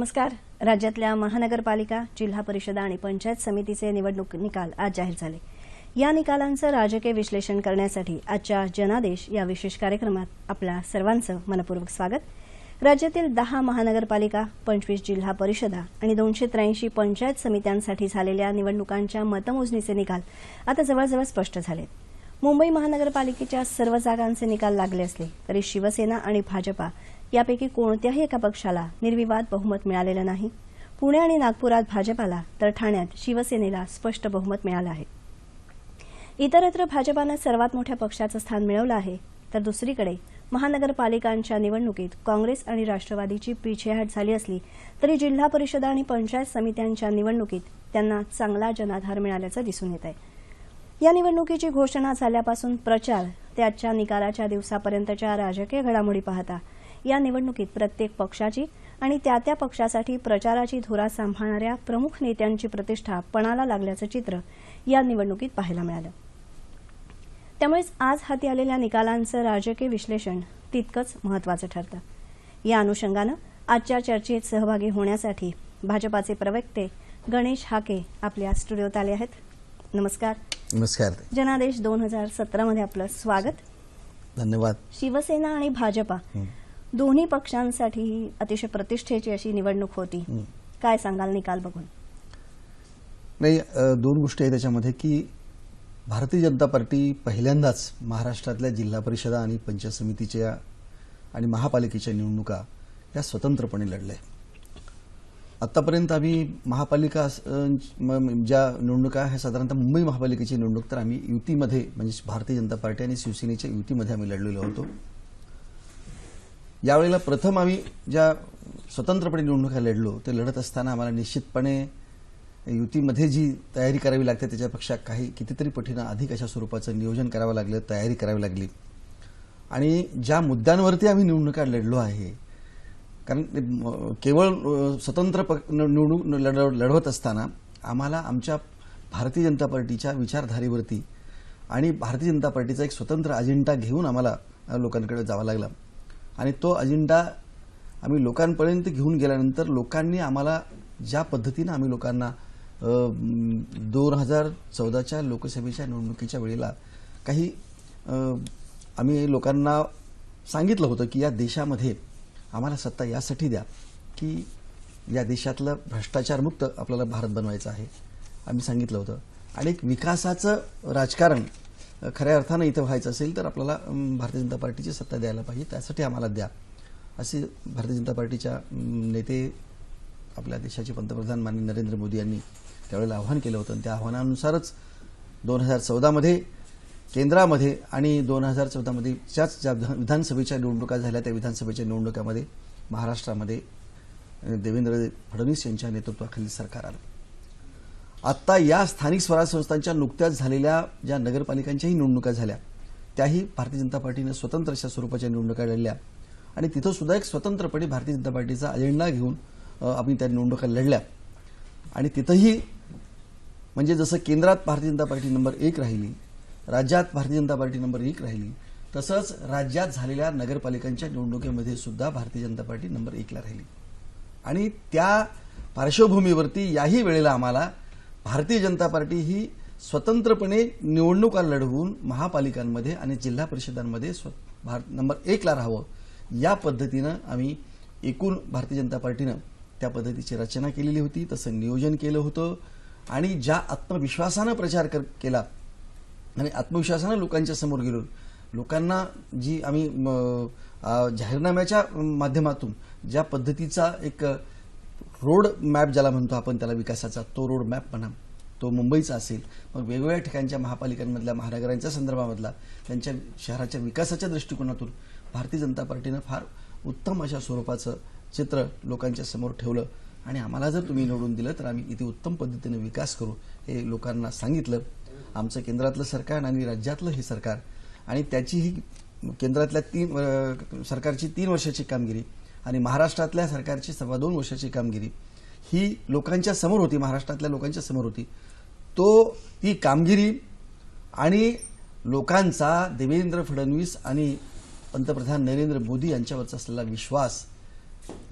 नमस्कार. राज्यातल्या महानगरपालिका जिल्हा परिषदा आणि पंचायत समितीचे निवडणूक निकाल आज जाहीर झाले. या निकालांचं राजकीय विश्लेषण करण्यासाठी आजच्या जनादेश या विशेष कार्यक्रमात आपल्या सर्वांचं मनपूर्वक स्वागत. राज्यातील दहा महानगरपालिका पंचवीस जिल्हा परिषदा आणि दोनशे त्र्याऐंशी पंचायत समित्यांसाठी झालेल्या निवडणुकांच्या मतमोजणीचे निकाल आता जवळजवळ स्पष्ट झालेत. मुंबई महानगरपालिकेच्या सर्व जागांचे निकाल लागले असले तरी शिवसेना आणि भाजपा यापैकी कोणत्याही एका पक्षाला निर्विवाद बहुमत मिळालेलं नाही. पुणे आणि नागपुरात भाजपाला तर ठाण्यात शिवसेनेला स्पष्ट बहुमत मिळालं आहे. इतरत्र भाजपानं सर्वात मोठ्या पक्षाचं स्थान मिळवलं आहे तर दुसरीकडे महानगरपालिकांच्या निवडणुकीत काँग्रेस आणि राष्ट्रवादीची पिछेहाट झाली असली तरी जिल्हा परिषदा आणि पंचायत समित्यांच्या निवडणुकीत त्यांना चांगला जनाधार मिळाल्याचं दिसून येत आहे या निवडणुकीची घोषणा झाल्यापासून प्रचार ते आजच्या निकालाच्या दिवसापर्यंतच्या राजकीय घडामोडी पाहता या निवडणुकीत प्रत्येक पक्षाची आणि त्या त्या पक्षासाठी प्रचाराची धुरा सांभाळणाऱ्या प्रमुख नेत्यांची प्रतिष्ठा पणाला लागल्याचं चित्र या निवडणुकीत पाहायला मिळालं. त्यामुळेच आज हाती आलेल्या निकालांचं राजकीय विश्लेषण तितकंच महत्वाचं ठरतं. या अनुषंगानं आजच्या चर्चेत सहभागी होण्यासाठी भाजपाचे प्रवक्ते गणेश हाके आपल्या स्टुडिओत आले आहेत. नमस्कार. नमस्कार. जनादेश दोन हजार सतरामध्ये आपलं स्वागत. धन्यवाद. शिवसेना आणि भाजपा. दोन्ही पक्षांसाठी ही अतिशय प्रतिष्ठेची अशी निवडणूक होती. काय सांगाल निकाल बघून? नाही दोन गोष्टी आहेत त्याच्यामध्ये की भारतीय जनता पार्टी पहिल्यांदाच महाराष्ट्रातल्या जिल्हा परिषदा आणि पंचायत समितीच्या आणि महापालिकेच्या निवडणुका या स्वतंत्रपणे लढल्या. आतापर्यंत आम्ही महापालिका ज्या निवडणुका ह्या साधारणतः मुंबई महापालिकेची निवडणूक तर आम्ही युतीमध्ये म्हणजे भारतीय जनता पार्टी आणि शिवसेनेच्या युतीमध्ये आम्ही लढलेलो होतो. यावेळेला प्रथम आम्ही ज्या स्वतंत्रपणे निवडणुका लढलो ते लढत असताना आम्हाला निश्चितपणे युतीमध्ये जी तयारी करावी लागते त्याच्यापेक्षा काही कितीतरी पटीनं अधिक अशा स्वरूपाचं नियोजन करावं लागलं तयारी करावी लागली. आणि ज्या मुद्द्यांवरती आम्ही निवडणुका लढलो आहे कारण केवळ स्वतंत्र प निवडणूक लढवत असताना आम्हाला आमच्या भारतीय जनता पार्टीच्या विचारधारेवरती आणि भारतीय जनता पार्टीचा एक स्वतंत्र अजेंडा घेऊन आम्हाला लोकांकडे जावं लागला. आणि तो अजेंडा आम्ही लोकांपर्यंत घेऊन गेल्यानंतर लोकांनी आम्हाला ज्या पद्धतीनं आम्ही लोकांना दोन हजार चौदाच्या लोकसभेच्या निवडणुकीच्या वेळेला काही आम्ही लोकांना सांगितलं होतं की या देशामध्ये आम्हाला सत्ता यासाठी द्या की या देशातलं भ्रष्टाचारमुक्त आपल्याला भारत बनवायचा आहे. आम्ही सांगितलं होतं. आणि एक विकासाचं राजकारण खऱ्या अर्थानं इथं व्हायचं असेल तर आपल्याला भारतीय जनता पार्टीची सत्ता द्यायला पाहिजे. त्यासाठी आम्हाला द्या. असे भारतीय जनता पार्टीच्या नेते आपल्या देशाचे पंतप्रधान माननीय नरेंद्र मोदी यांनी त्यावेळेला आव्हान केलं होतं. आणि त्या आव्हानानुसारच दोन हजार चौदामध्ये केंद्रामध्ये आणि दोन हजार चौदामध्ये ज्याच ज्या विधानसभेच्या निवडणुका झाल्या त्या विधानसभेच्या निवडणुकामध्ये महाराष्ट्रामध्ये देवेंद्र फडणवीस यांच्या नेतृत्वाखाली सरकार आलं. आत्ता या स्थानिक स्वराज्य संस्थांच्या नुकत्याच झालेल्या ज्या नगरपालिकांच्याही निवडणुका झाल्या त्याही भारतीय जनता पार्टीनं स्वतंत्र अशा स्वरूपाच्या निवडणुका लढल्या. आणि तिथं सुद्धा एक स्वतंत्रपणे भारतीय जनता पार्टीचा अजेंडा घेऊन आपण आम्ही त्या निवडणुका लढल्या. आणि तिथंही म्हणजे जसं केंद्रात भारतीय जनता पार्टी नंबर एक राहिली राज्यात भारतीय जनता पार्टी नंबर एक राहिली तसंच राज्यात झालेल्या नगरपालिकांच्या निवडणुकीमध्ये सुद्धा भारतीय जनता पार्टी नंबर एकला राहिली. आणि त्या पार्श्वभूमीवरती याही वेळेला आम्हाला भारतीय जनता पार्टी ही स्वतंत्रपणे निवडणुका लढवून महापालिकांमध्ये आणि जिल्हा परिषदांमध्ये स्व- भारत नंबर एकला राहावं या पद्धतीनं आम्ही एकूण भारतीय जनता पार्टीनं त्या पद्धतीची रचना केलेली होती तसं नियोजन केलं होतं. आणि ज्या आत्मविश्वासानं प्रचार कर केला आणि आत्मविश्वासानं लोकांच्या समोर गेलो लोकांना जी आम्ही जाहीरनाम्याच्या माध्यमातून ज्या पद्धतीचा एक रोड मॅप ज्याला म्हणतो आपण त्याला विकासाचा तो रोड मॅप म्हणा तो मुंबईचा असेल मग वेगवेगळ्या ठिकाणच्या महापालिकांमधल्या महानगरांच्या संदर्भामधला त्यांच्या शहराच्या विकासाच्या दृष्टिकोनातून भारतीय जनता पार्टीनं फार उत्तम अशा स्वरूपाचं चित्र लोकांच्या समोर ठेवलं. आणि आम्हाला जर तुम्ही निवडून दिलं तर आम्ही किती उत्तम पद्धतीने विकास करू हे लोकांना सांगितलं. आमचं केंद्रातलं सरकार आणि राज्यातलं हे सरकार. आणि त्याची ही केंद्रातल्या तीन सरकारची तीन वर्षाची कामगिरी आणि महाराष्ट्रातल्या सरकारची सव्वा दोन वर्षाची कामगिरी. ही लोकांच्या समोर होती महाराष्ट्रातल्या लोकांच्या समोर होती. तो ती कामगिरी आणि लोकांचा देवेंद्र फडणवीस आणि पंतप्रधान नरेंद्र मोदी यांच्यावरचा असलेला विश्वास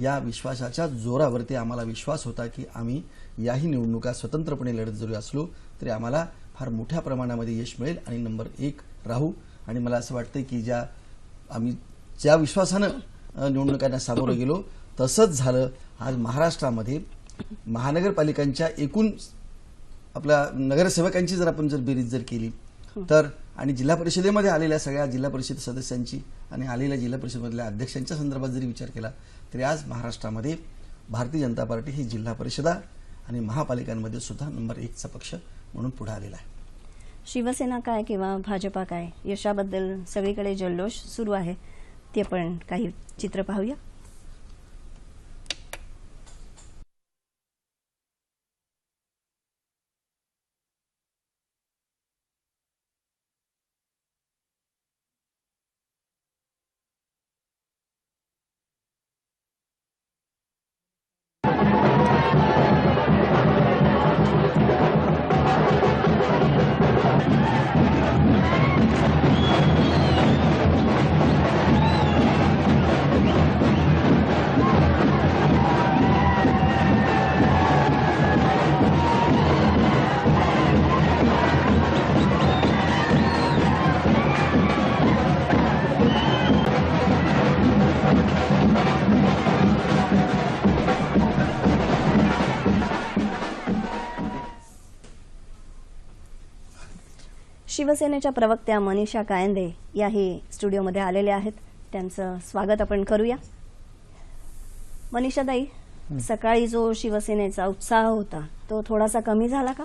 या विश्वासाच्या जोरावरती आम्हाला विश्वास होता की आम्ही याही निवडणुका स्वतंत्रपणे लढत जरी असलो तरी आम्हाला फार मोठ्या प्रमाणामध्ये यश मिळेल. आणि नंबर एक राहू. आणि मला असं वाटतं की ज्या आम्ही ज्या विश्वासानं निवडणुकांना सामोरं गेलो. तसंच झालं. आज महाराष्ट्रामध्ये महानगरपालिकांच्या एकूण आपल्या नगरसेवकांची जर आपण जर बेरीज जर केली तर आणि जिल्हा परिषदेमध्ये आलेल्या सगळ्या जिल्हा परिषद सदस्यांची आणि आलेल्या जिल्हा परिषदेमधल्या अध्यक्षांच्या संदर्भात जरी विचार केला तरी आज महाराष्ट्रामध्ये भारतीय जनता पार्टी ही जिल्हा परिषदा आणि महापालिकांमध्ये सुद्धा नंबर एकचा पक्ष म्हणून पुढे आलेला आहे. शिवसेना काय किंवा भाजपा काय? यशाबद्दल सगळीकडे जल्लोष सुरू आहे. ते पण काही चित्र पाहूया. शिवसेनेच्या प्रवक्त्या मनीषा कायंदे याही स्टुडिओमध्ये आलेल्या आहेत. त्यांचं स्वागत आपण करूया. मनीषाताई सकाळी जो शिवसेनेचा उत्साह होता तो थोडासा कमी झाला का?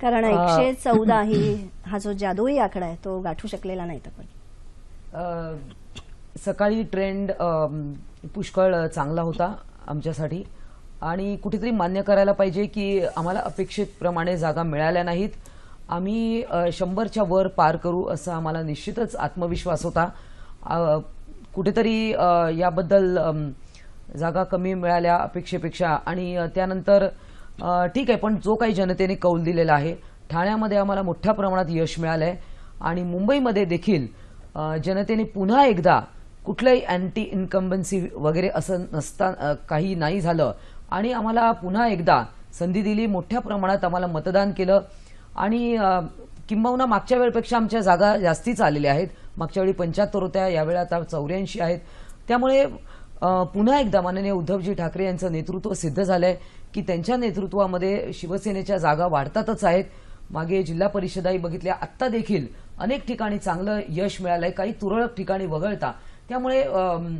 कारण एकशे चौदा ही हा जो जादुई आकडा आहे तो गाठू शकलेला नाहीत आपण सकाळी ट्रेंड पुष्कळ चांगला होता आमच्यासाठी. आणि कुठेतरी मान्य करायला पाहिजे की आम्हाला अपेक्षित प्रमाणे जागा मिळाल्या नाहीत. आम्ही शंभरच्या वर पार करू असा आम्हाला निश्चितच आत्मविश्वास होता. कुठेतरी याबद्दल जागा कमी मिळाल्या अपेक्षेपेक्षा आणि त्यानंतर ठीक आहे पण जो काही जनतेने कौल दिलेला आहे ठाण्यामध्ये आम्हाला मोठ्या प्रमाणात यश मिळालं आहे आणि मुंबईमध्ये देखील जनतेने पुन्हा एकदा कुठलंही अँटी इन्कम्बन्सी वगैरे असं नसता काही नाही झालं आणि आम्हाला पुन्हा एकदा संधी दिली मोठ्या प्रमाणात आम्हाला मतदान केलं. आणि किंबहुना मागच्या वेळेपेक्षा आमच्या जागा जास्तीच आलेल्या आहेत. मागच्या वेळी पंच्याहत्तर होत्या यावेळी आता चौऱ्याऐंशी आहेत. त्यामुळे पुन्हा एकदा माननीय उद्धवजी ठाकरे यांचं नेतृत्व सिद्ध झालंय की त्यांच्या नेतृत्वामध्ये शिवसेनेच्या जागा वाढतातच आहेत. मागे जिल्हा परिषदाही बघितल्या आत्ता देखील अनेक ठिकाणी चांगलं यश मिळालंय. काही तुरळक ठिकाणी वगळता. त्यामुळे अम,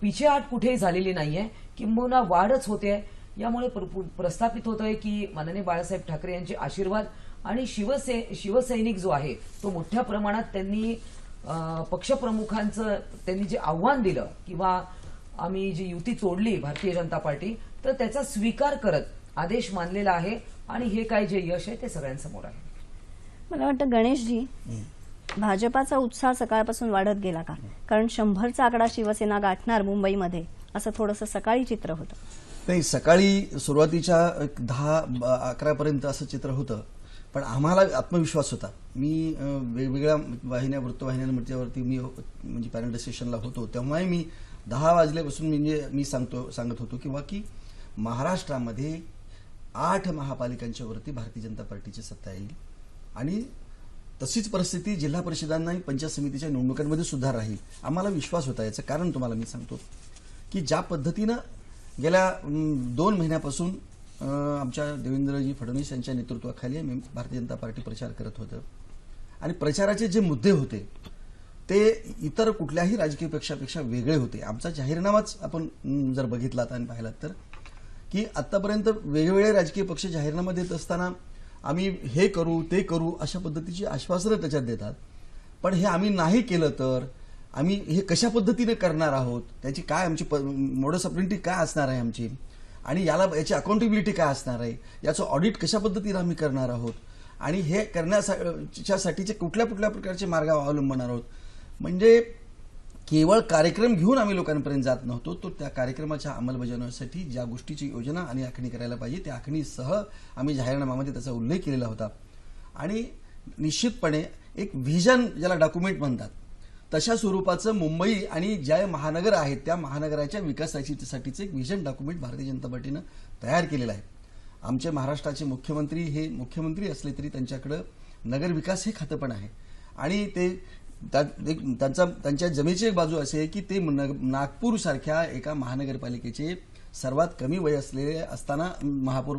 पिछेहाट कुठेही झालेली नाहीये. किंबहुना वाढच होते यामुळे प्र- प्र- प्रस्थापित होतोय की माननीय बाळासाहेब ठाकरे यांचे आशीर्वाद आणि शिवसे शिवसैनिक जो आहे तो मोठ्या प्रमाणात त्यांनी पक्षप्रमुखांचं त्यांनी जे आव्हान दिलं किंवा आम्ही जी युती तोडली भारतीय जनता पार्टी तर त्याचा स्वीकार करत आदेश मानलेला आहे. आणि हे काय जे यश आहे ते सगळ्यांसमोर आहे. मला वाटतं गणेशजी भाजपाचा उत्साह सकाळपासून वाढत गेला का? कारण शंभरचा आकडा शिवसेना गाठणार मुंबईमध्ये असं थोडंसं सकाळी चित्र होतं. नाही सकाळी सुरुवातीच्या दहा अकरापर्यंत असं चित्र होतं. पण आम्हाला आत्मविश्वास होता. मी वेगवेगळ्या वाहिन्या वृत्तवाहिन्यांवरती मी म्हणजे पॅनल डिस्कशनला होतो. तेव्हाही मी दहा वाजल्यापासून म्हणजे मी सांगतो सांगत होतो किंवा की महाराष्ट्रामध्ये आठ महापालिकांच्या वरती भारतीय जनता पार्टीची सत्ता येईल. आणि तशीच परिस्थिती जिल्हा परिषदांना पंचायत समितीच्या निवडणुकांमध्ये सुद्धा राहील. आम्हाला विश्वास होता याचं कारण तुम्हाला मी सांगतो की ज्या पद्धतीनं गेल्या दोन महिन्यापासून आमच्या देवेंद्रजी फडणवीस यांच्या नेतृत्वाखाली आम्ही भारतीय जनता पार्टी प्रचार करत होतं. आणि प्रचाराचे जे मुद्दे होते ते इतर कुठल्याही राजकीय पक्षापेक्षा वेगळे होते. आमचा जाहीरनामाच आपण जर बघितलात आणि पाहिलात तर की आतापर्यंत वेगवेगळे राजकीय पक्ष जाहीरनामा देत असताना आम्ही हे करू ते करू अशा पद्धतीची आश्वासनं त्याच्यात देतात. पण हे आम्ही नाही केलं तर आम्ही हे कशा पद्धतीने करणार आहोत त्याची काय आमची मोडस ऑपरेंटी काय असणार आहे आमची? आणि याला याची अकाउंटेबिलिटी काय असणार आहे? याचं ऑडिट कशा पद्धतीने आम्ही करणार आहोत? आणि हे करण्यासाठीचे कुठल्या कुठल्या प्रकारचे मार्ग अवलंबणार आहोत? म्हणजे केवळ कार्यक्रम घेऊन आम्ही लोकांपर्यंत जात नव्हतो तो त्या कार्यक्रमाच्या अंमलबजावणीसाठी ज्या गोष्टीची योजना आणि आखणी करायला पाहिजे त्या आखणीसह आम्ही जाहीरनाम्यामध्ये त्याचा उल्लेख केलेला होता. आणि निश्चितपणे एक व्हिजन ज्याला डॉक्युमेंट म्हणतात तशा स्वरूपाचं मुंबई आणि ज्या महानगर आहेत त्या महानगराच्या विकासाचीसाठीचे एक विजन डॉक्युमेंट भारतीय जनता पार्टीनं तयार केलेलं आहे. आमचे महाराष्ट्राचे मुख्यमंत्री हे मुख्यमंत्री असले तरी त्यांच्याकडं नगर विकास हे खातं पण आहे. आणि ते त्या- त्यांचा त्यांच्या जमेची एक बाजू असे आहे की ते नागपूर सारख्या एका महानगरपालिकेचे सर्वात कमी वय असलेले असताना महापौर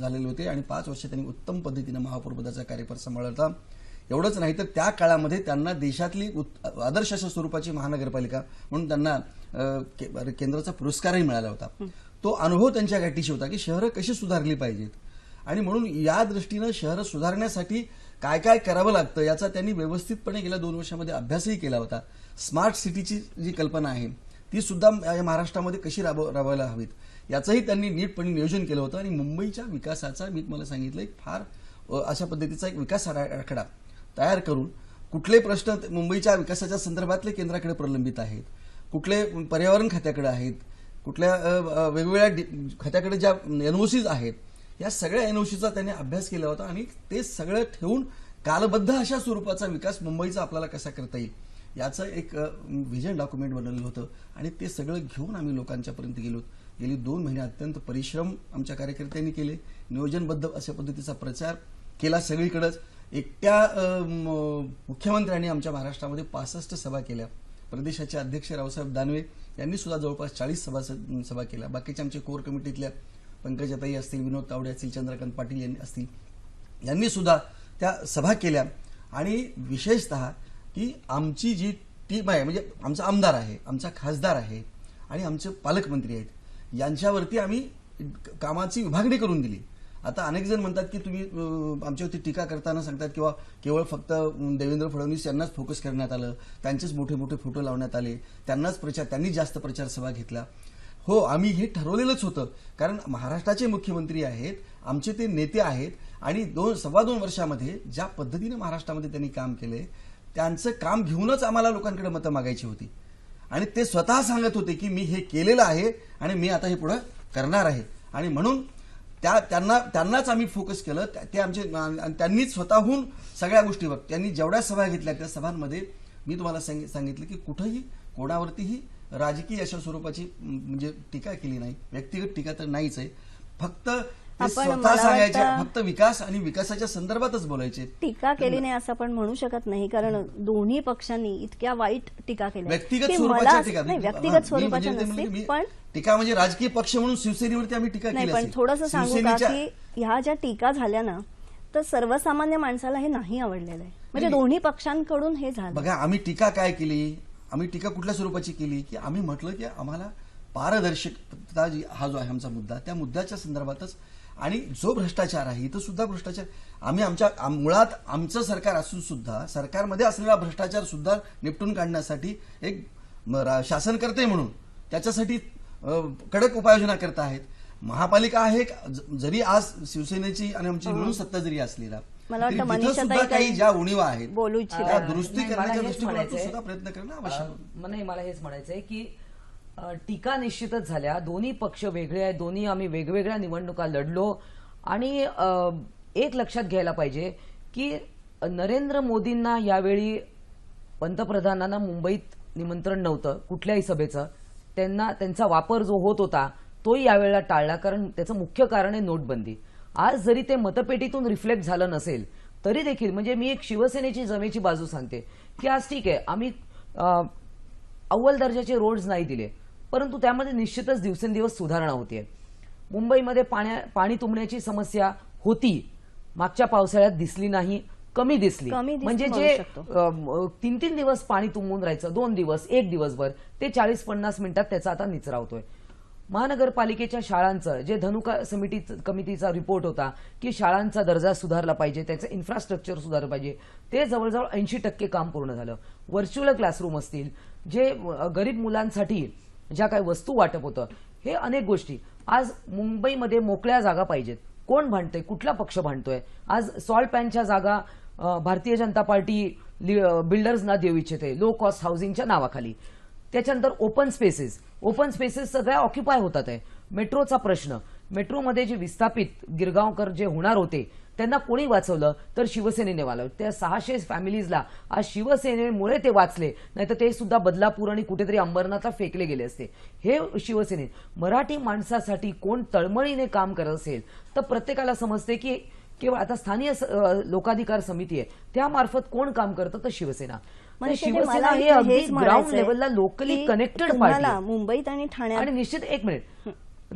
झालेले होते आणि पाच वर्ष त्यांनी उत्तम पद्धतीनं महापौर पदाचा कार्यभार सांभाळला एवढंच नाही तर त्या काळामध्ये त्यांना देशातली उत- आदर्श अशा स्वरूपाची महानगरपालिका म्हणून त्यांना के- केंद्राचा पुरस्कारही मिळाला होता. तो अनुभव त्यांच्या गाठीशी होता की शहरं कशी सुधारली पाहिजेत? आणि म्हणून या दृष्टीनं शहरं सुधारण्यासाठी काय काय करावं लागतं याचा त्यांनी व्यवस्थितपणे गेल्या दोन वर्षामध्ये अभ्यासही केला होता. स्मार्ट सिटीची जी कल्पना आहे ती सुद्धा या महाराष्ट्रामध्ये कशी राबव राबवायला हवीत? याचंही त्यांनी नीटपणे नियोजन केलं होतं आणि मुंबईच्या विकासाचा मी तुम्हाला सांगितलं एक फार अशा पद्धतीचा एक विकास आरा- आराखडा तयार करून कुठले प्रश्न ते मुंबईच्या विकासाच्या संदर्भातले केंद्राकडे प्रलंबित आहेत कुठले पर्यावरण खात्याकडे आहेत कुठल्या वेगवेगळ्या खात्याकडे ज्या एनओसीज आहेत या सगळ्या एनओसीचा त्यांनी अभ्यास केला होता आणि ते सगळं ठेवून कालबद्ध अशा स्वरूपाचा विकास मुंबईचा आपल्याला कसा करता येईल याचं एक व्हिजन डॉक्युमेंट बनवलं होतं आणि ते सगळं घेऊन आम्ही लोकांच्यापर्यंत गेलो गेली दोन महिने अत्यंत परिश्रम आमच्या कार्यकर्त्यांनी केले नियोजनबद्ध अशा पद्धतीचा प्रचार केला सगळीकडंच. एकट्या मुख्यमंत्र्यांनी आमच्या महाराष्ट्रामध्ये पासष्ट सभा केल्या. प्रदेशाचे अध्यक्ष रावसाहेब दानवे यांनी सुद्धा जवळपास चाळीस सभा सभा केल्या. बाकीचे आमचे कोर कमिटीतल्या पंकजाताई असतील विनोद तावडे असतील चंद्रकांत पाटील यांनी असतील यांनी सुद्धा त्या सभा केल्या. आणि विशेषतः की आमची जी टीम आहे म्हणजे आमचा आमदार आहे आमचा खासदार आहे आणि आमचे पालकमंत्री आहेत यांच्यावरती आम्ही कामाची विभागणी करून दिली. आता अनेक जण म्हणतात की तुम्ही आमच्यावरती टीका करताना सांगतात किंवा केवळ फक्त देवेंद्र फडणवीस यांनाच फोकस करण्यात आलं त्यांचेच मोठे मोठे फोटो लावण्यात आले त्यांनाच प्रचार त्यांनी जास्त प्रचार सभा घेतल्या हो आम्ही हे ठरवलेलंच होतं कारण महाराष्ट्राचे मुख्यमंत्री आहेत आमचे ते नेते आहेत आणि दोन सव्वा दोन वर्षामध्ये ज्या पद्धतीने महाराष्ट्रामध्ये त्यांनी काम केले त्यांचं काम घेऊनच आम्हाला लोकांकडे मतं मागायची होती. आणि ते स्वतः सांगत होते की मी हे केलेलं आहे आणि मी आता हे पुढं करणार आहे. आणि म्हणून त्या त्यांना त्यांनाच आम्ही फोकस केलं. त्या- ते आमचे त्यांनीच स्वतःहून सगळ्या गोष्टीवर त्यांनी जेवढ्या सभा घेतल्या त्या सभांमध्ये मी तुम्हाला सांगितलं की कुठंही कोणावरतीही राजकीय अशा स्वरूपाची म्हणजे टीका केली नाही. व्यक्तिगत टीका तर नाहीच आहे. फक्त स्वतः सांगायचे फक्त विकास आणि विकासाच्या संदर्भातच बोलायचे. टीका केली नाही असं आपण म्हणू शकत नाही कारण दोन्ही पक्षांनी इतक्या वाईट टीका केल्या. व्यक्तिगत स्वरूपाच्या टीका नाही व्यक्तिगत स्वरूपाच्या म्हणजे नसते म्हणजे पण टीका म्हणजे राजकीय पक्ष म्हणून शिवसेनेवरती आम्ही टीका केली पण. थोडंसं सांगू का ह्या ज्या टीका झाल्या ना तर सर्वसामान्य माणसाला हे नाही आवडलेलं आहे. म्हणजे नाही. दोन्ही पक्षांकडून हे झालं. बघा आम्ही टीका काय केली? आम्ही टीका कुठल्या स्वरूपाची केली? की आम्ही म्हटलं की आम्हाला पारदर्शकता जी हा जो आहे आमचा मुद्दा त्या मुद्द्याच्या संदर्भातच आणि जो भ्रष्टाचार आहे इथं सुद्धा भ्रष्टाचार आम्ही आमच्या आम- मुळात आमचं सरकार असून सुद्धा सरकारमध्ये असलेला भ्रष्टाचार सुद्धा निपटून काढण्यासाठी एक शासनकर्ते म्हणून त्याच्यासाठी कडक उपाययोजना करत आहेत महापालिका आहे जरी आज शिवसेनेची आणि आमची मिळून सत्ता जरी असली ना मला वाटतं तरी तिथं मनीषाताई सुद्धा काही ज्या उणीवा आहेत. त्या दुरुस्ती करण्याच्या दृष्टिकोनातून. सुद्धा प्रयत्न करणं आवश्यक मला हेच म्हणायचंय की टीका निश्चितच झाल्या. दोन्ही पक्ष वेगळे आहेत. दोन्ही आम्ही वेगवेगळ्या निवडणुका लढलो. आणि एक लक्षात घ्यायला पाहिजे की नरेंद्र मोदींना यावेळी पंतप्रधानांना मुंबईत निमंत्रण नव्हतं कुठल्याही सभेचं. त्यांना त्यांचा वापर जो होत होता तोही यावेळेला टाळला. कारण त्याचं मुख्य कारण आहे नोटबंदी. आज जरी ते मतपेटीतून रिफ्लेक्ट झालं नसेल तरी देखील म्हणजे मी एक शिवसेनेची जमेची बाजू सांगते की आज ठीक आहे. आम्ही अव्वल दर्जाचे रोड्स नाही दिले. परंतु त्यामध्ये निश्चितच दिवसेंदिवस सुधारणा होतीये. मुंबईमध्ये पाण्या पाणी तुंबण्याची समस्या होती. मागच्या पावसाळ्यात दिसली नाही कमी दिसली. म्हणजे म्हणू जे तीन तीन दिवस पाणी तुंबून राहायचं दोन दिवस एक दिवसभर ते चाळीस पन्नास मिनिटात त्याचा आता निचरा होतोय. महानगरपालिकेच्या शाळांचं जे धनुका समिती कमिटीचा रिपोर्ट होता की शाळांचा दर्जा सुधारला पाहिजे त्याचं इन्फ्रास्ट्रक्चर सुधारलं पाहिजे ते जवळजवळ ऐंशी टक्के काम पूर्ण झालं. व्हर्च्युअल क्लासरूम असतील जे गरीब मुलांसाठी ज्या काही वस्तू वाटप होतं हे अनेक गोष्टी. आज मुंबईमध्ये मोकळ्या जागा पाहिजेत. कोण भांडतंय? कुठला पक्ष भांडतोय? आज सॉल्ट पॅनच्या जागा भारतीय जनता पार्टी बिल्डर्सना देऊ इच्छिते. लो कॉस्ट हाऊसिंगच्या नावाखाली. त्याच्यानंतर ओपन स्पेसेस ओपन स्पेसेस सगळ्या ऑक्युपाय होतात आहे. मेट्रोचा प्रश्न. मेट्रोमध्ये जे विस्थापित गिरगावकर जे होणार होते त्यांना कोणी वाचवलं? तर शिवसेनेने वाचवलं. त्या सहाशे फॅमिलीजला आज शिवसेनेमुळे ते वाचले. नाही तर ते सुद्धा बदलापूर आणि कुठेतरी अंबरनाथला फेकले गेले असते. हे शिवसेने मराठी माणसासाठी कोण तळमळीने काम करत असेल तर प्रत्येकाला समजते की केवळ आता स्थानिक स- अ, लोकाधिकार समिती आहे. त्यामार्फत कोण काम करतं? तर शिवसेना. म्हणजे शिवसेना हे अगदी ग्राउंड लेवलला लोकली कनेक्टेड मुंबईत आणि ठाण्यात आणि निश्चित एक मिनिट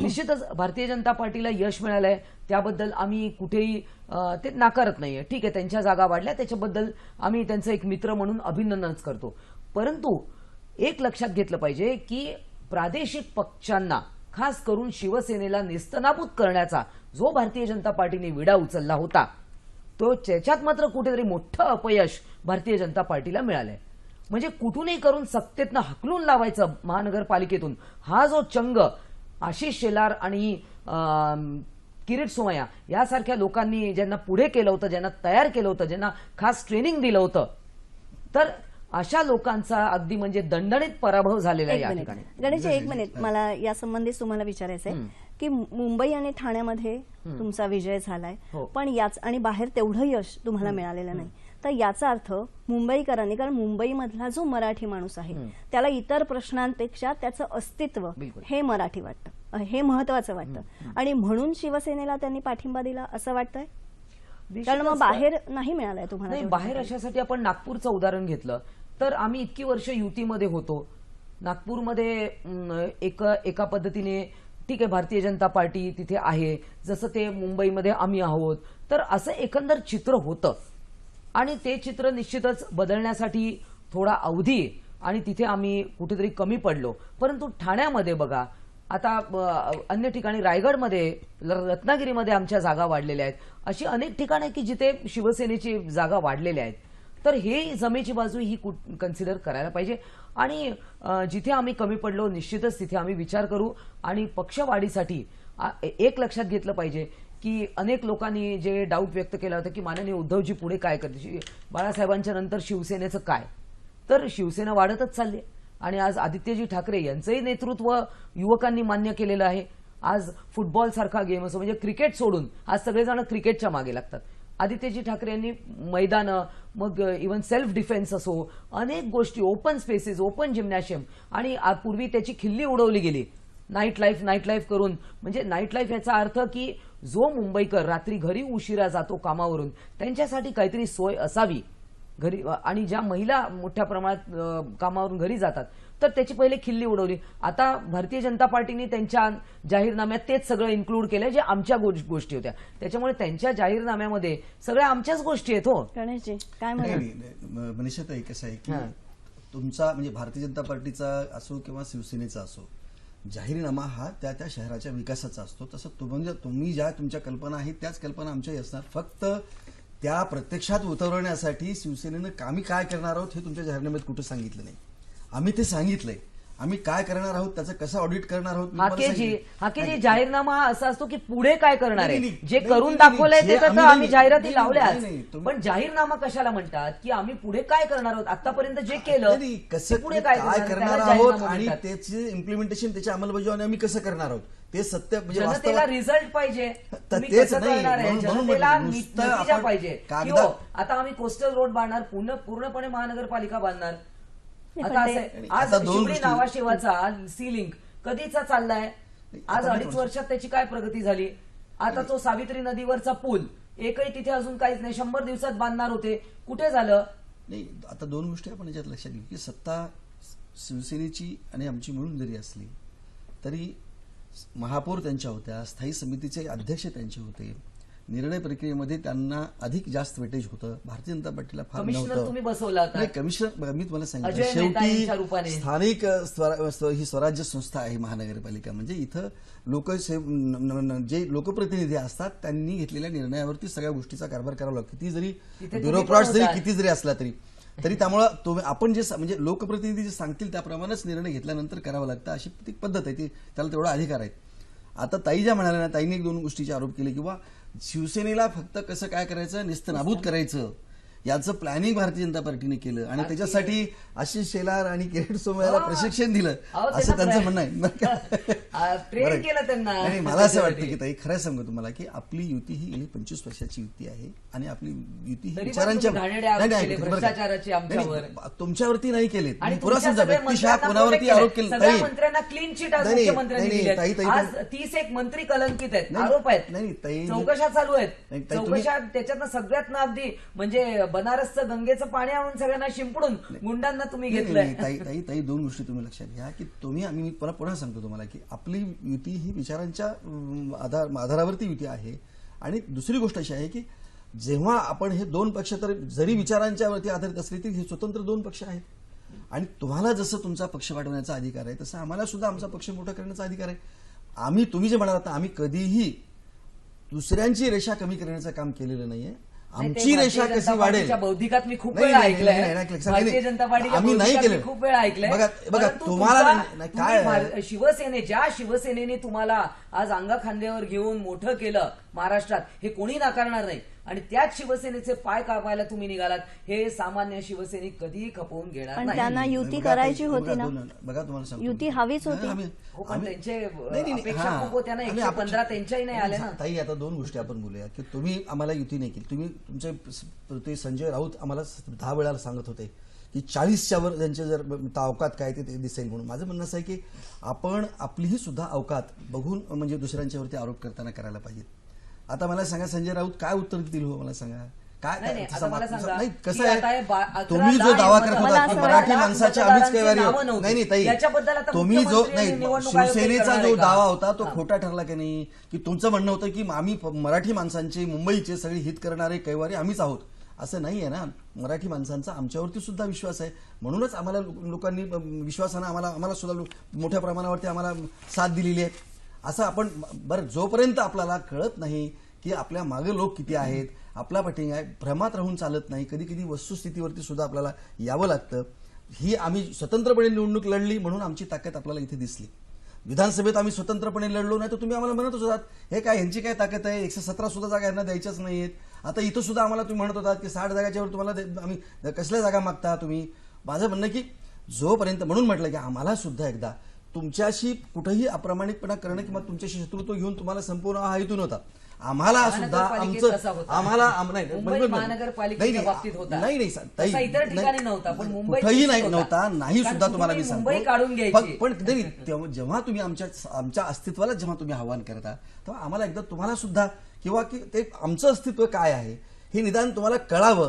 निश्चितच भारतीय जनता पार्टीला यश मिळालंय. त्याबद्दल आम्ही कुठेही ते नाकारत नाहीये. ठीक आहे त्यांच्या जागा वाढल्या. त्याच्याबद्दल आम्ही त्यांचं एक मित्र म्हणून अभिनंदनच करतो. परंतु एक लक्षात घेतलं पाहिजे की प्रादेशिक पक्षांना खास करून शिवसेनेला निस्तनाबूत करण्याचा जो भारतीय जनता पार्टीने विडा उचलला होता तो त्याच्यात मात्र कुठेतरी मोठं अपयश भारतीय जनता पार्टीला मिळालंय. म्हणजे कुठूनही करून सत्तेतनं हकलून लावायचं महानगरपालिकेतून हा जो चंग आशिष शेलार आणि किरीट सोमय्या यासारख्या लोकांनी ज्यांना पुढे केलं होतं ज्यांना तयार केलं होतं ज्यांना खास ट्रेनिंग दिलं होतं तर अशा लोकांचा अगदी म्हणजे दणदणीत पराभव झालेला आहे या ठिकाणी. गणेश एक मिनिट. मला या संबंधित तुम्हाला विचारायचं आहे की मुंबई आणि ठाण्यामध्ये तुमचा विजय झालाय हो. पण याच आणि बाहेर तेवढं यश तुम्हाला मिळालेलं नाही. तर याचा अर्थ मुंबईकरांनी कारण मुंबईमधला जो मराठी माणूस आहे त्याला इतर प्रश्नांपेक्षा त्याचं अस्तित्व. हे मराठी वाटतं. हे महत्वाचं वाटतं. आणि म्हणून शिवसेनेला त्यांनी पाठिंबा दिला असं वाटतंय? कारण मग बाहेर नाही मिळालंय तुम्हाला. बाहेर अशासाठी आपण नागपूरचं उदाहरण घेतलं. तर आम्ही इतकी वर्ष युतीमध्ये होतो. नागपूरमध्ये एक एका पद्धतीने ठीक आहे भारतीय जनता पार्टी तिथे आहे. जसं ते मुंबईमध्ये आम्ही आहोत. तर असं एकंदर चित्र होतं. आणि ते चित्र निश्चितच बदलण्यासाठी थोडा अवधी. आणि तिथे आम्ही कुठेतरी कमी पडलो. परंतु ठाण्यामध्ये बघा आता अन्य ठिकाणी रायगडमध्ये रत्नागिरीमध्ये आमच्या जागा वाढलेल्या आहेत. अशी अनेक ठिकाणं आहेत की जिथे शिवसेनेची जागा वाढलेल्या आहेत. तर हे जमेची बाजू ही कन्सिडर करायला पाहिजे. आणि जिथे आम्ही कमी पडलो निश्चितच तिथे आम्ही विचार करू आणि पक्षवाढीसाठी एक लक्षात घेतलं पाहिजे की अनेक लोकांनी जे डाऊट व्यक्त केला होता की माननीय उद्धवजी पुढे काय करते बाळासाहेबांच्या नंतर शिवसेनेचं काय? तर शिवसेना वाढतच चालली आहे. आणि आज आदित्यजी ठाकरे यांचंही नेतृत्व युवकांनी मान्य केलेलं आहे. आज फुटबॉल सारखा गेम असो म्हणजे क्रिकेट सोडून आज सगळेजण क्रिकेटच्या मागे लागतात. आदित्यजी ठाकरे यांनी मैदानं मग इवन सेल्फ डिफेन्स असो अनेक गोष्टी ओपन स्पेसेस ओपन जिम्नॅशियम आणि पूर्वी त्याची खिल्ली उडवली गेली. नाईट लाईफ नाईट लाईफ करून. म्हणजे नाईट लाईफ याचा अर्थ की जो मुंबईकर रात्री घरी उशिरा जातो कामावरून त्यांच्यासाठी काहीतरी सोय असावी. घरी आणि ज्या महिला मोठ्या प्रमाणात कामावरून घरी जातात तर त्याची पहिले खिल्ली उडवली. आता भारतीय जनता पार्टीने त्यांच्या जाहीरनाम्यात तेच सगळं इन्क्लूड केलं जे आमच्या गोष्टी होत्या. त्याच्यामुळे त्यांच्या जाहीरनाम्यामध्ये सगळ्या आमच्याच गोष्टी आहेत हो. गणेशजी काय मनीषाताई कसं आहे की हा. तुमचा म्हणजे भारतीय जनता पार्टीचा असो किंवा शिवसेनेचा असो जाहीरनामा हा त्या त्या शहराच्या विकासाचा असतो. तसं तुम- म्हणजे तुम्ही ज्या तुमच्या कल्पना आहेत त्याच कल्पना आमच्याही असणार फक्त त्या प्रत्यक्षात उतरवण्यासाठी शिवसेनेनं आम्ही काय करणार आहोत हे तुमच्या जाहीरनाम्यात कुठं सांगितलं नाही. आम्ही ते सांगितलंय. आम्ही काय करणार आहोत? त्याचं कसं ऑडिट करणार आहोत? हाकेजी. हाकेजी जाहीरनामा हा असा असतो की पुढे काय करणार आहे? जे करून दाखवलंय जे ते तर आम्ही- जाहिराती तुम्ही- पण जाहीरनामा कशाला म्हणतात? की आम्ही पुढे काय करणार आहोत? आतापर्यंत जे केलं कसं पुढे काय करणार? आहोत आणि. त्याचे इम्प्लिमेंटेशन त्याची अंमलबजावणी आम्ही कसं करणार आहोत? ते सत्य म्हणजे जनतेला रिझल्ट पाहिजे तेच नाही, जनतेला पाहिजे. हो, आता आम्ही कोस्टल रोड बांधणार पूर्ण पूर्णपणे महानगरपालिका बांधणार. आता असं आज शिवडी नावाशिवाचा सी लिंक कधीचा चाललाय? आज अडीच वर्षात त्याची काय प्रगती झाली? आता तो सावित्री नदीवरचा पूल एकही तिथे अजून काहीच नाही. शंभर दिवसात बांधणार होते. कुठे झालं? नाही आता दोन गोष्टी आपण याच्यात लक्षात घेऊ की सत्ता शिवसेनेची आणि आमची मिळून जरी असली तरी महापौर त्यांच्या होत्या स्थायी समितीचे अध्यक्ष त्यांचे होते. निर्णय प्रक्रियेमध्ये त्यांना अधिक जास्त वेटेज होतं. भारतीय जनता पार्टीला फार कमिशनर नव्हतं. तुम्ही बसवला होता नाही कमिशनर बघा, मी तुम्हाला सांगितलं. शेवटी स्थानिक ही स्वराज्य संस्था आहे महानगरपालिका. म्हणजे इथं लोक जे लोकप्रतिनिधी असतात त्यांनी घेतलेल्या निर्णयावरती सगळ्या गोष्टीचा कारभार करावा लागतो. ती जरी ब्युरोक्रॉट जरी. किती जरी असला तरी. तरी त्यामुळं तुम्ही आपण जे म्हणजे लोकप्रतिनिधी जे सांगतील त्याप्रमाणेच निर्णय घेतल्यानंतर करावा लागतं. अशी ती पद्धत आहे. ती त्याला तेवढा अधिकार आहे. आता ताई ज्या म्हणाल्या ना ताईने एक दोन गोष्टीचे आरोप केले किंवा शिवसेनेला फक्त कसं काय करायचं? निस्तनाबूत करायचं. याचं प्लॅनिंग भारतीय जनता पार्टीने केलं आणि त्याच्यासाठी आशिष शेलार आणि किरीट सोमयाला प्रशिक्षण दिलं. असं त्यांचं म्हणणं आहे. केलं मला असं वाटतं की ताई खरं सांगू तुम्हाला की आपली युती ही गेली पंचवीस वर्षाची युती आहे आणि आपली युती ही विचारांच्या नाही, केले तुमच्यावरती नाही मी पुरा समजा व्यक्तिशः कोणावरती आरोप. केले? मंत्र्यांना क्लीन चिट आज मुख्यमंत्र्यांनी तीस एक मंत्री कलंकित आहेत. आरोप आहेत. चौकशा चालू आहेत. चौकशा त्याच्यातनं सगळ्यात अगदी म्हणजे बनारसचं गंगेचं पाणी आणून सगळ्यांना शिंपडून गुंडांना तुम्ही घेतलंय. नाही, ताई ताई ताई दोन गोष्टी तुम्ही लक्षात घ्या की तुम्ही आम्ही मी पुन्हा पुन्हा सांगतो तुम्हाला की आपली युती ही विचारांच्या आधार आधारावरती युती आहे. आणि दुसरी गोष्ट अशी आहे की जेव्हा आपण हे दोन पक्ष तर जरी विचारांच्या वरती आधारित असले तरी हे स्वतंत्र दोन पक्ष आहेत. आणि तुम्हाला जसं तुमचा पक्ष वाढवण्याचा अधिकार आहे तसं आम्हाला सुद्धा आमचा पक्ष मोठा करण्याचा अधिकार आहे. आम्ही तुम्ही जे म्हणालात ना, आम्ही कधीही दुसऱ्यांची रेषा कमी करण्याचं काम केलेलं नाहीये. आमची रेषा कशी वाढेल बौद्धिकात मी खूप वेळा ऐकलंय. जनता पार्टीच्या आम्ही नाही केलं. खूप वेळा ऐकलंय बघा- तुम्हाला काय शिवसेने ज्या शिवसेनेने तुम्हाला आज अंगा खांद्यावर घेऊन मोठं केलं महाराष्ट्रात. हे कोणी नाकारणार नाही. आणि त्याच शिवसेनेचे पाय कापायला तुम्ही निघालात हे सामान्य शिवसैनिक कधीही खपवून घेणार पण नाही. त्यांना युती बघा, करायची होती ना. बघा तुम्हाला सांगतो. युती हवीच होती. नाही, आम्ही- हो, पण आम्ही- त्यांचे, अ, नाही, नाही, नाही, अपेक्षा हा. खूप होत्या ना, आम्ही 115 अपेक्षा- त्यांच्याही नाही आल्या ना. ताई आता दोन गोष्टी आपण बोलूया. की तुम्ही आम्हाला युती नाही केली. तुम्ही तुमचे स- ते संजय राऊत आम्हाला स- दहा वेळा सांगत होते की चाळीसच्या वर त्यांचे जर ब- अवकात काय ते ते दिसेल म्हणून. माझं म्हणणं असं आहे की आपण आपलीही सुद्धा अवकात बघून म्हणजे दुसऱ्यांच्यावरती आरोप करताना करायला पाहिजे आता मला सांगा संजय राऊत काय उत्तर देतील हो मला सांगा? काय नाही, कसं आहे? तुम्ही जो दावा करत होता असं की मराठी माणसाचे आम्हीच कैवारी. नाही नाही ताई तुम्ही जो नाही शिवसेनेचा जो? दावा होता तो. खोटा ठरला की नाही? की तुमचं म्हणणं होतं की आम्ही मराठी माणसांचे मुंबईचे सगळे हित करणारे कैवारी आम्हीच आहोत. असं नाही आहे ना? मराठी माणसांचा आमच्यावरती सुद्धा विश्वास आहे. म्हणूनच आम्हाला लोकांनी विश्वासानं आम्हाला आम्हाला सुद्धा मोठ्या प्रमाणावरती आम्हाला साथ दिलेली आहे. असं आपण बरं जोपर्यंत आपल्याला कळत नाही की आपल्या मागे लोक किती आहेत आपला पाठिंबा आहे भ्रमात राहून चालत नाही कधी कधी वस्तुस्थितीवरती सुद्धा आपल्याला यावं लागतं ही आम्ही स्वतंत्रपणे निवडणूक लढली म्हणून आमची ताकद आपल्याला इथे दिसली. विधानसभेत आम्ही स्वतंत्रपणे लढलो नाही तर तुम्ही आम्हाला म्हणत होतात हे काय यांची काय ताकद आहे? एकशे सतरा सुद्धा जागा यांना द्यायच्याच आहेत आता इथं सुद्धा आम्हाला तुम्ही म्हणत होतात की साठ जागाच्यावर तुम्हाला आम्ही कसल्या जागा मागता तुम्ही? माझं म्हणणं की जोपर्यंत म्हणून म्हटलं की आम्हाला सुद्धा एकदा तुमच्याशी कुठेही अप्रामाणिकपणा करणं किंवा तुमच्याशी शत्रुत्व घेऊन तुम्हाला संपूर्ण हा होता. आम्हाला सुद्धा आमचं. आम्हाला आम- नाही, नाही, नव्हता, कुठंही नाही होता. नव्हता नाही सुद्धा तुम्हाला मी सांगतो. पण- जेव्हा तुम्ही आमच्या आमच्या अस्तित्वाला जेव्हा तुम्ही आव्हान करता तेव्हा आम्हाला एकदा तुम्हाला सुद्धा किंवा की ते आमचं अस्तित्व काय आहे? हे निदान तुम्हाला कळावं.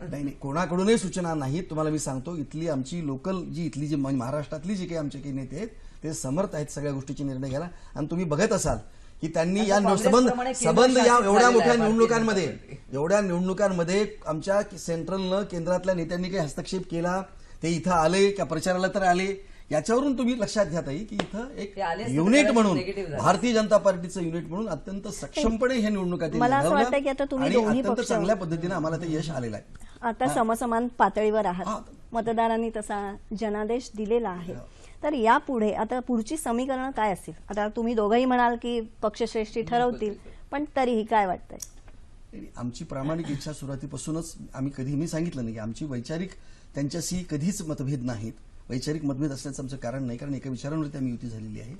नाही नाही. कोणाकडूनही सूचना नाहीत तुम्हाला मी सांगतो इथली आमची लोकल जी इथली जी महाराष्ट्रातली जी काही आमचे काही नेते आहेत ते समर्थ आहेत सगळ्या गोष्टीचे निर्णय घ्यायला. आणि तुम्ही बघत असाल की त्यांनी या संबंध संबंध या एवढ्या मोठ्या निवडणुकांमध्ये. एवढ्या निवडणुकांमध्ये आमच्या सेंट्रलनं केंद्रातल्या नेत्यांनी काही हस्तक्षेप केला ते इथं आले का प्रचाराला तर आले याच्यावरून तुम्ही लक्षात घ्या ताई की इथं एक युनिट म्हणून. भारतीय जनता पार्टीचं युनिट म्हणून अत्यंत सक्षमपणे हे निवडणुका त्यांनी मला असं लढवल्या वाटतं की आता तुम्ही आणि दोन्ही अत्यंत चांगल्या पद्धतीने आम्हाला ते यश आलेलं आहे. आता समसमान पातळीवर. आहात. मतदारांनी तसा जनादेश दिलेला आहे. तर यापुढे आता पुढची समीकरणं काय असतील? आता तुम्ही दोघंही म्हणाल की पक्षश्रेष्ठी ठरवतील पण तरीही काय वाटतंय? आमची प्रामाणिक इच्छा सुरुवातीपासूनच आम्ही कधी मी सांगितलं नाही की आमची वैचारिक त्यांच्याशी कधीच मतभेद नाहीत. वैचारिक मतभेद असल्याचं आमचं कारण नाही कारण एका विचारांवरती आम्ही युती झालेली आहे.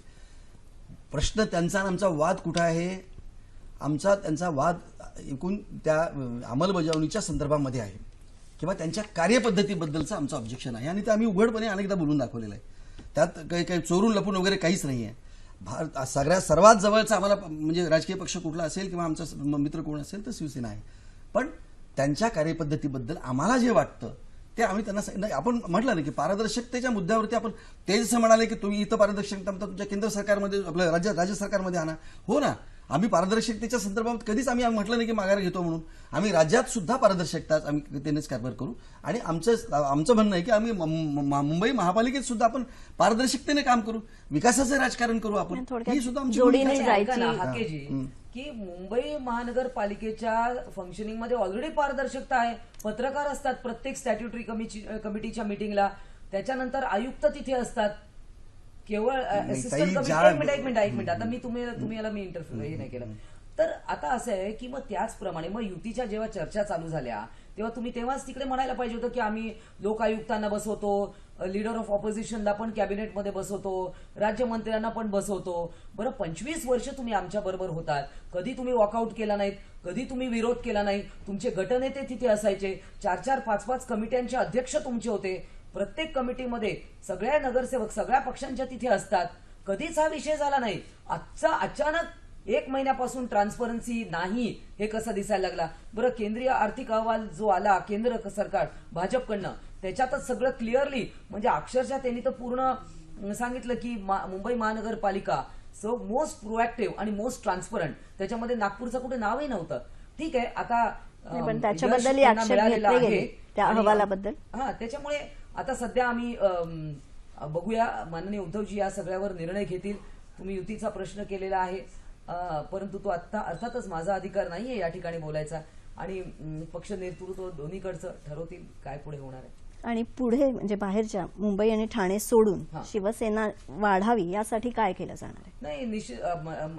प्रश्न त्यांचा आणि आमचा वाद कुठं आहे? आमचा त्यांचा वाद एकूण त्या अंमलबजावणीच्या संदर्भामध्ये आहे. किंवा त्यांच्या कार्यपद्धतीबद्दलचं आमचं ऑब्जेक्शन आहे. आणि ते आम्ही उघडपणे अनेकदा बोलून दाखवलेलं आहे. त्यात काही काही चोरून लपून वगैरे काहीच नाही आहे. भारत सगळ्या सर्वात जवळचा आम्हाला म्हणजे राजकीय पक्ष कुठला असेल किंवा आमचा मित्र कोण असेल तर शिवसेना आहे. पण त्यांच्या कार्यपद्धतीबद्दल आम्हाला जे वाटतं ते आम्ही त्यांना नाही, आपण म्हटलं ना की पारदर्शकतेच्या मुद्द्यावरती आपण ते जसं म्हणाले की तुम्ही इथं पारदर्शकता म्हणता तुमच्या केंद्र सरकारमध्ये आपल्या राज्य राज्य सरकारमध्ये आणा. हो ना. आम्ही पारदर्शकतेच्या संदर्भात कधीच आम्ही म्हटलं नाही की माघार घेतो म्हणून. आम्ही राज्यात सुद्धा पारदर्शकता आम्ही त्यांनीच कारभार करू. आणि आमचं आमचं म्हणणं आहे की आम्ही मुंबई महापालिकेत सुद्धा आपण पारदर्शकतेने काम करू. विकासाचं राजकारण करू आपण. ही सुद्धा आमची की मुंबई महानगरपालिकेच्या फंक्शनिंगमध्ये ऑलरेडी पारदर्शकता आहे. पत्रकार असतात प्रत्येक स्टॅट्युटरी कमिटीच्या मिटिंगला त्याच्यानंतर आयुक्त तिथे असतात. केवळ असिस्टंट मिनिट एक मिनिट एक मिनिट. आता मी तुम्ही तुम्ही याला मी इंटरव्ह्यू हे नाही केलं. तर आता असं आहे की मग त्याचप्रमाणे मग युतीच्या जेव्हा चर्चा चालू झाल्या तेव्हा तुम्ही तेव्हाच तिकडे म्हणायला पाहिजे होतं की आम्ही लोकायुक्तांना बसवतो लीडर ऑफ ऑपोजिशनला पण कॅबिनेटमध्ये बसवतो राज्यमंत्र्यांना पण बसवतो. बरं पंचवीस वर्ष तुम्ही आमच्या बरोबर होतात. कधी तुम्ही वॉकआउट केला नाहीत कधी तुम्ही विरोध केला नाही. तुमचे गटनेते तिथे असायचे. चार चार पाच पाच कमिट्यांचे अध्यक्ष तुमचे होते. प्रत्येक कमिटीमध्ये सगळ्या नगरसेवक सगळ्या पक्षांच्या तिथे असतात. कधीच हा विषय झाला नाही. आजचा अचानक एक महिन्यापासून ट्रान्सपरन्सी नाही हे कसं दिसायला लागला? बरं केंद्रीय आर्थिक अहवाल जो आला केंद्र सरकार भाजपकडनं त्याच्यातच सगळं क्लिअरली म्हणजे अक्षरशः त्यांनी तर पूर्ण सांगितलं की मा- Mumbai Mahanagarpalika so most proactive आणि मोस्ट ट्रान्सपरंट त्याच्यामध्ये नागपूरचं कुठे नावही नव्हतं. ठीक आहे आता पण आक्षेप मिळालेला आहे. त्या अहवालाबद्दल. हा त्याच्यामुळे आता सध्या आम्ही बघूया. माननीय उद्धवजी या सगळ्यावर निर्णय घेतील. तुम्ही युतीचा प्रश्न केलेला आहे. परंतु तो आता अर्थातच माझा अधिकार नाहीये या ठिकाणी बोलायचा. आणि पक्ष नेतृत्व दोन्हीकडचं ठरवतील काय पुढे होणार आहे. आणि पुढे म्हणजे बाहेरच्या मुंबई आणि ठाणे सोडून. शिवसेना वाढावी यासाठी काय केलं जाणार आहे? नाही निश्चित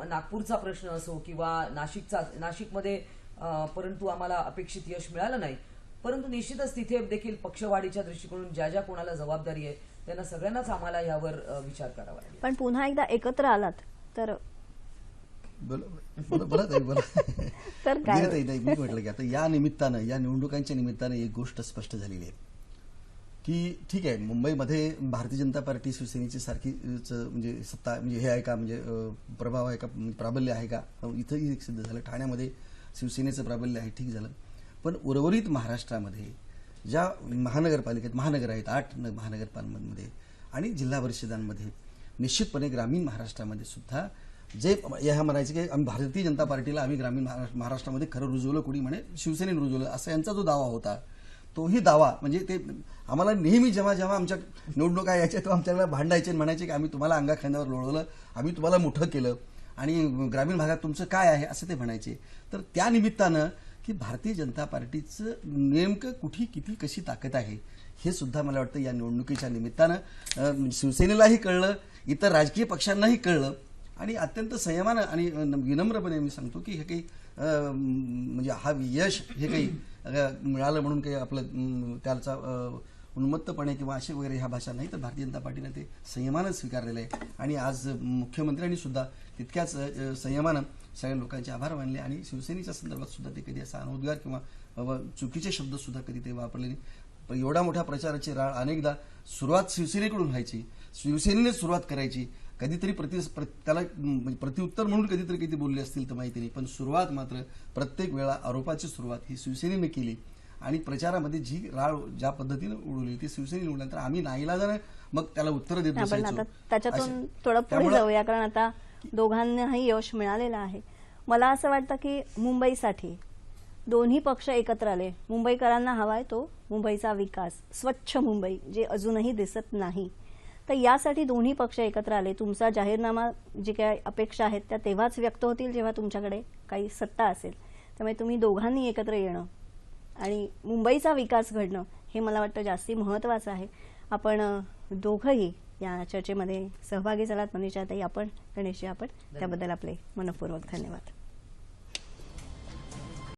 नागपूरचा प्रश्न असो किंवा नाशिकचा नाशिकमध्ये परंतु आम्हाला अपेक्षित यश मिळालं नाही. परंतु निश्चितच तिथे देखील पक्षवाढीच्या दृष्टिकोनातून ज्या ज्या कोणाला जबाबदारी आहे त्यांना सगळ्यांनाच आम्हाला यावर विचार करावा लागेल. पण पुन्हा एकदा एकत्र आलात तर बोला बोला बोला ताई, बोला. तर काय मी म्हटलं की आता या निमित्तानं या निवडणुकांच्या निमित्तानं एक गोष्ट स्पष्ट झालेली आहे. की ठीक आहे मुंबईमध्ये भारतीय जनता पार्टी शिवसेनेची सारखी म्हणजे सत्ता म्हणजे हे आहे का म्हणजे प्रभाव आहे का म्हणजे प्राबल्य आहे का? इथंही एक सिद्ध झालं. ठाण्यामध्ये शिवसेनेचं प्राबल्य आहे ठीक झालं. पण उर्वरित महाराष्ट्रामध्ये ज्या महानगरपालिकेत महानगर आहेत आठ महानगरपालिकांमध्ये आणि जिल्हा परिषदांमध्ये निश्चितपणे ग्रामीण महाराष्ट्रामध्ये सुद्धा जे ह्या म्हणायचे की आम्ही भारतीय जनता पार्टीला आम्ही ग्रामीण महाराष्ट्रामध्ये खरं रुजवलं कोणी म्हणे शिवसेनेने रुजवलं असा यांचा जो दावा होता तोही दावा. म्हणजे ते आम्हाला नेहमी जेव्हा जेव्हा आमच्या निवडणुका यायच्या तेव्हा आमच्याकडे भांडायचे आणि म्हणायचे की आम्ही तुम्हाला अंगाखांद्यावर लोळवलं आम्ही तुम्हाला मोठं केलं आणि ग्रामीण भागात तुमचं काय आहे असं ते म्हणायचे. तर त्या निमित्तानं की भारतीय जनता पार्टीचं नेमकं कुठे किती कशी ताकद आहे हे सुद्धा मला वाटतं या निवडणुकीच्या निमित्तानं शिवसेनेलाही कळलं इतर राजकीय पक्षांनाही कळलं. आणि अत्यंत संयमानं आणि विनम्रपणे मी सांगतो की हे काही म्हणजे हा यश हे काही मिळालं म्हणून काही आपलं त्याचा उन्मत्तपणे किंवा असे वगैरे ह्या भाषा नाही तर भारतीय जनता पार्टीनं ते संयमानं स्वीकारलेलं आहे. आणि आज मुख्यमंत्र्यांनी सुद्धा तितक्याच संयमानं सगळ्या लोकांचे आभार मानले आणि शिवसेनेच्या संदर्भात सुद्धा ते कधी असा अनुद्गार किंवा चुकीचे शब्द सुद्धा कधी ते वापरले नाही. मोठ्या प्रचाराची राळ अनेकदा सुरुवात शिवसेनेकडून व्हायची. शिवसेनेने सुरुवात करायची. कधीतरी प्रति प्र- त्याला म्हणजे प्रतिउत्तर म्हणून कधीतरी किती बोलले असतील तर माहिती नाही. पण सुरुवात मात्र प्रत्येक वेळा आरोपाची सुरुवात ही शिवसेनेने केली. आणि प्रचारामध्ये जी राळ ज्या पद्धतीने उडवली ती शिवसेनेने उडल्यानंतर आम्ही नाईलाजाने मग त्याला उत्तर देत त्याच्यातून थोडं पुढे जाऊया कारण आता दोघांनाही यश मिळालेलं आहे. मला असं वाटतं की मुंबईसाठी दोन्ही पक्ष एकत्र आले. मुंबईकरांना हवाय तो मुंबईचा विकास. स्वच्छ मुंबई जे अजूनही दिसत नाही. तर यासाठी दोन्ही पक्ष एकत्र आले. तुमचा जाहीरनामा जी काय अपेक्षा आहेत त्या तेव्हाच व्यक्त होतील जेव्हा तुमच्याकडे काही सत्ता असेल. त्यामुळे तुम्ही दोघांनी एकत्र येणं आणि मुंबईचा विकास घडणं हे मला वाटतं जास्ती महत्त्वाचं आहे. आपण दोघंही या चर्चेमध्ये सहभागी झालात. मनीषाताई आपण गणेशजी आपण त्याबद्दल आपले मनपूर्वक धन्यवाद.